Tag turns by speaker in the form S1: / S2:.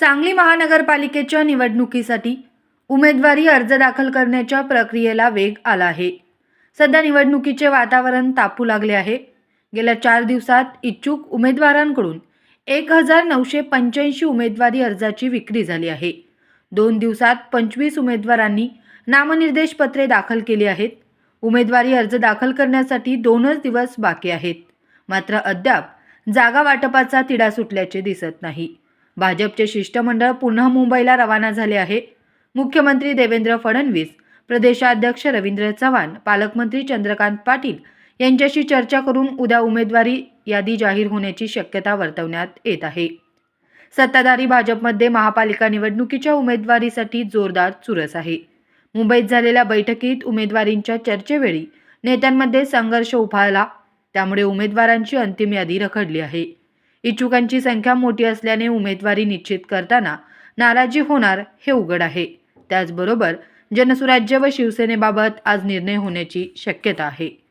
S1: सांगली महानगरपालिकेच्या निवडणुकीसाठी उमेदवारी अर्ज दाखल करण्याच्या प्रक्रियेला वेग आला आहे. सध्या निवडणुकीचे वातावरण तापू लागले आहे. गेल्या चार दिवसात इच्छुक उमेदवारांकडून एक हजार नऊशे पंच्याऐंशी उमेदवारी अर्जाची विक्री झाली आहे. दोन दिवसात पंचवीस उमेदवारांनी नामनिर्देश पत्रे दाखल केली आहेत. उमेदवारी अर्ज दाखल करण्यासाठी दोनच दिवस बाकी आहेत. मात्र अद्याप जागा वाटपाचा तिढा सुटल्याचे दिसत नाही. भाजपचे शिष्टमंडळ पुन्हा मुंबईला रवाना झाले आहे. मुख्यमंत्री देवेंद्र फडणवीस प्रदेशाध्यक्ष रवींद्र चव्हाण पालकमंत्री चंद्रकांत पाटील यांच्याशी चर्चा करून उद्या उमेदवारी यादी जाहीर होण्याची शक्यता वर्तवण्यात येत आहे. सत्ताधारी भाजपमध्ये महापालिका निवडणुकीच्या उमेदवारीसाठी जोरदार चुरस आहे. मुंबईत झालेल्या बैठकीत उमेदवारींच्या चर्चेवेळी नेत्यांमध्ये संघर्ष उभारला त्यामुळे उमेदवारांची अंतिम यादी रखडली आहे. इच्छुकांची संख्या मोठी असल्याने उमेदवारी निश्चित करताना नाराजी होणार हे उघड आहे. त्याचबरोबर जनसुराज्य व शिवसेनेबाबत आज निर्णय होण्याची शक्यता आहे.